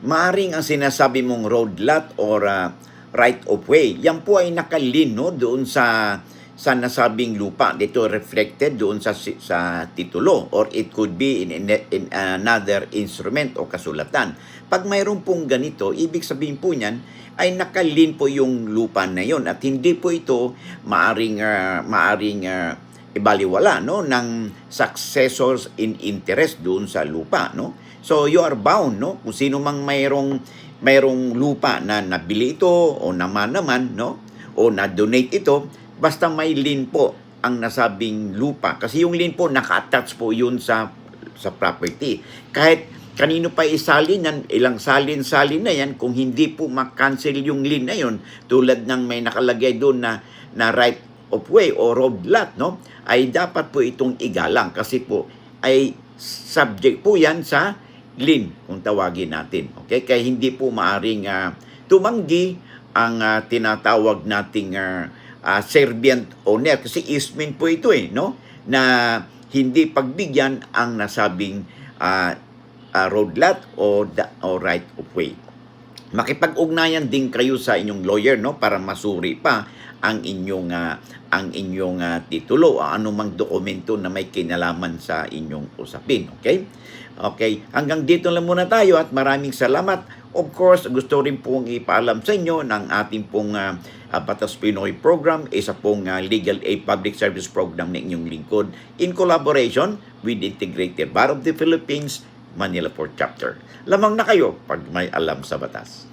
maaring ang sinasabi mong road lot or ah, right of way, yan po ay nakalin no, doon sa sa nasabing lupa. Dito reflected doon sa sa titulo or it could be in, in, in another instrument o kasulatan. Pag mayroon pong ganito, ibig sabihin po niyan ay nakalin po yung lupa na yon at hindi po ito maaring ah, maaring ah, ibaliwala no ng successors in interest doon sa lupa no? So you are bound no kung sino mang mayroong mayroong lupa na nabili ito o naman naman no o na-donate ito basta may lien po ang nasabing lupa. Kasi yung lien po naka-attach po yun sa sa property. Kahit kanino pa isalin yan, ilang salin-salin na yan, kung hindi po makancel yung lien na yun, tulad ng may nakalagay doon na, na right of way o road lot, no? ay dapat po itong igalang kasi po ay subject po yan sa lien kung tawagin natin. Okay? Kaya hindi po maaring ah, tumanggi ang ah, tinatawag nating ah, ah, servient owner kasi easement po ito eh, no? Na hindi pagbigyan ang nasabing ah, ah, road lot o, da- o right of way makipag-ugnayan din kayo sa inyong lawyer no? Para masuri pa ang inyong ah, ang inyong ah, titulo o anumang dokumento na may kinalaman sa inyong usapin okay? Okay hanggang dito lang muna tayo at maraming salamat. Of course gusto rin pong ipaalam sa inyo ng ating pong ah, Batas Pinoy program isa pong ah, legal aid public service program ng inyong lingkod in collaboration with Integrated Bar of the Philippines Manila Port Chapter. Lamang na kayo pag may alam sa batas.